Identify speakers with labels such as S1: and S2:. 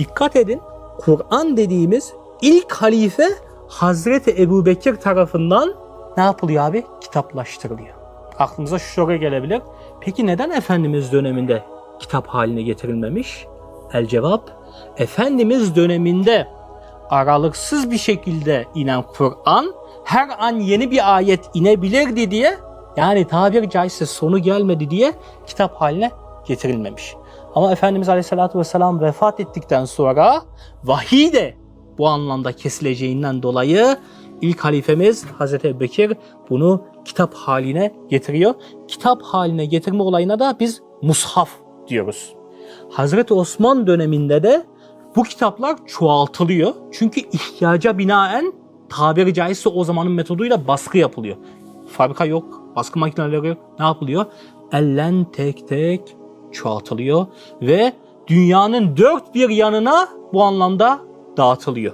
S1: Dikkat edin Kur'an dediğimiz ilk halife Hazreti Ebu Bekir tarafından ne yapılıyor abi? Kitaplaştırılıyor. Aklımıza şu soru gelebilir. Peki neden Efendimiz döneminde kitap haline getirilmemiş? El cevap, Efendimiz döneminde aralıksız bir şekilde inen Kur'an her an yeni bir ayet inebilirdi diye yani tabiri caizse sonu gelmedi diye kitap haline getirilmemiş. Ama Efendimiz Aleyhisselatü Vesselam vefat ettikten sonra vahiy de bu anlamda kesileceğinden dolayı ilk halifemiz Hazreti Ebubekir bunu kitap haline getiriyor. Kitap haline getirme olayına da biz mushaf diyoruz. Hazreti Osman döneminde de bu kitaplar çoğaltılıyor. Çünkü ihtiyaca binaen tabiri caizse o zamanın metoduyla baskı yapılıyor. Fabrika yok, baskı makineleri yok. Ne yapılıyor? Ellen tek tek çoğaltılıyor ve dünyanın dört bir yanına bu anlamda dağıtılıyor.